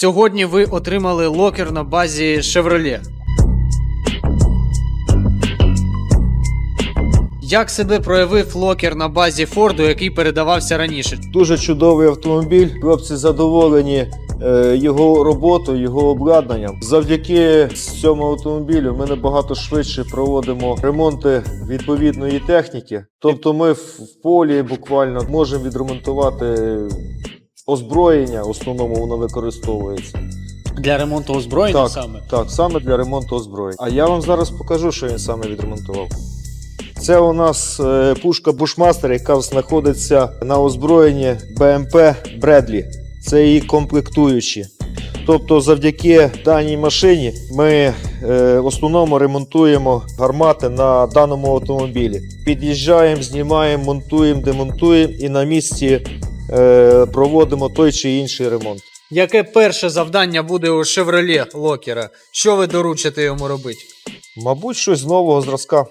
Сьогодні ви отримали локер на базі Chevrolet. Як себе проявив локер на базі Форду, який передавався раніше? Дуже чудовий автомобіль. Хлопці задоволені е, його роботою, його обладнанням. Завдяки цьому автомобілю ми набагато швидше проводимо ремонти відповідної техніки. Тобто, ми в полі буквально можемо відремонтувати озброєння. В основному воно використовується. Для ремонту озброєння Так. саме. Так, саме для ремонту озброєння. А я вам зараз покажу, що він саме відремонтував. Це у нас е, пушка Bushmaster, яка знаходиться на озброєнні БМП Бредлі. Це її комплектуючі. Тобто, завдяки даній машині ми е, в основному ремонтуємо гармати на даному автомобілі. Під'їжджаємо, знімаємо, монтуємо, демонтуємо і на місці проводимо той чи інший ремонт. Яке перше завдання буде у Chevrolet локера? Що ви доручите йому робити? Мабуть, щось з нового зразка.